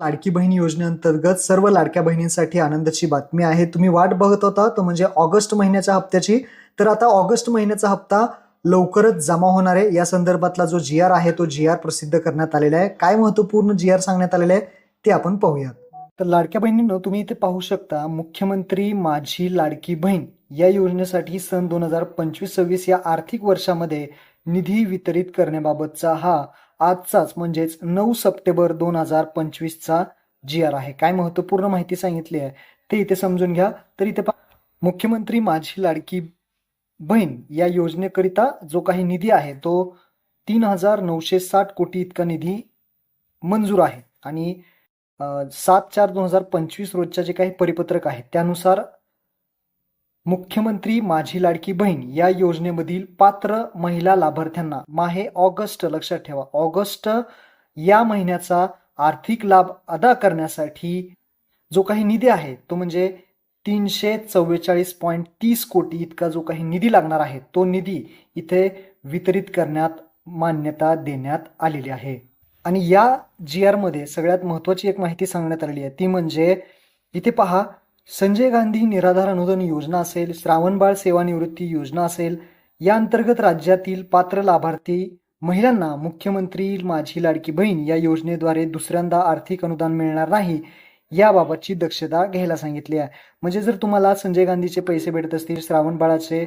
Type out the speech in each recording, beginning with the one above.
लाडकी बहीण योजनेअंतर्गत सर्व लाडक्या बहिणींसाठी आनंदाची बातमी आहे. तुम्ही वाट बघत होता तो म्हणजे ऑगस्ट महिन्याच्या हप्त्याची. तर आता ऑगस्ट महिन्याचा हप्ता लवकरच जमा होणार आहे. या संदर्भातला जो जी आर आहे तो जी आर प्रसिद्ध करण्यात आलेला आहे. काय महत्त्वपूर्ण जी आर सांगण्यात आलेलं आहे ते आपण पाहूयात. तर लाडक्या बहिणींनो तुम्ही इथे पाहू शकता मुख्यमंत्री माझी लाडकी बहीण या योजनेसाठी सन दोन हजार पंचवीस सव्वीस या आर्थिक वर्षामध्ये निधी वितरित करण्याबाबतचा हा आजचाच म्हणजेच नऊ सप्टेंबर दोन हजार पंचवीसचा जी आर आहे. काय महत्त्वपूर्ण माहिती सांगितली आहे ते इथे समजून घ्या. तर इथे पहा मुख्यमंत्री माझी लाडकी बहीण या योजनेकरिता जो काही निधी आहे तो तीन हजार नऊशे साठ कोटी इतका निधी मंजूर आहे. आणि सात चार दोन हजार पंचवीस रोजच्या जे काही परिपत्रक आहे त्यानुसार मुख्यमंत्री माझी लाडकी बहीण या योजनेमधील पात्र महिला लाभार्थ्यांना माहे ऑगस्ट लक्षात ठेवा. ऑगस्ट या महिन्याचा आर्थिक लाभ अदा करण्यासाठी जो काही निधी आहे तो म्हणजे तीनशे चव्वेचाळीस पॉईंट तीस कोटी इतका जो काही निधी लागणार आहे तो निधी इथे वितरित करण्यात मान्यता देण्यात आलेली आहे. आणि या जी आरमध्ये सगळ्यात महत्त्वाची एक माहिती सांगण्यात आलेली आहे ती म्हणजे इथे पहा संजय गांधी निराधार अनुदान योजना असेल श्रावणबाळ सेवानिवृत्ती योजना असेल या अंतर्गत राज्यातील पात्र लाभार्थी महिलांना मुख्यमंत्री माझी लाडकी बहीण या योजनेद्वारे दुसऱ्यांदा आर्थिक अनुदान मिळणार नाही याबाबतची दक्षता घ्यायला सांगितली आहे. म्हणजे जर तुम्हाला संजय गांधीचे पैसे भेटत असतील श्रावण बाळाचे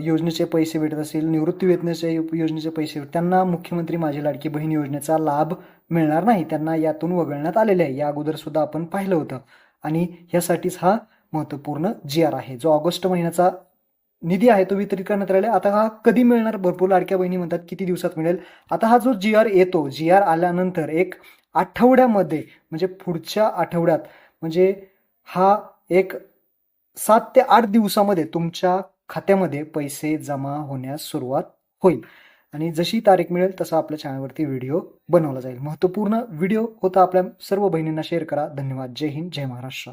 योजनेचे पैसे भेटत असतील निवृत्ती वेतनाचे योजनेचे पैसे भेट- त्यांना मुख्यमंत्री माझी लाडकी बहीण योजनेचा लाभ मिळणार नाही. त्यांना यातून वगळण्यात आलेले आहे. या अगोदर सुद्धा आपण पाहिलं होतं. आणि ह्यासाठीच हा महत्त्वपूर्ण जी आर आहे. जो ऑगस्ट महिन्याचा निधी आहे तो वितरित करण्यात आलेला आता हा कधी मिळणार? भरपूर लाडक्या बहिणी म्हणतात किती दिवसात मिळेल? आता हा जो जी आर येतो जी आर आल्यानंतर एक आठवड्यामध्ये म्हणजे पुढच्या आठवड्यात म्हणजे हा एक सात ते आठ दिवसामध्ये तुमच्या खात्यामध्ये पैसे जमा होण्यास सुरुवात होईल. आणि जशी तारीख मिळेल तसा आपल्या चॅनलवरती व्हिडिओ बनवला जाईल. महत्त्वपूर्ण व्हिडिओ होता आपल्या सर्व बहिणींना शेअर करा. धन्यवाद. जय हिंद. जय महाराष्ट्र.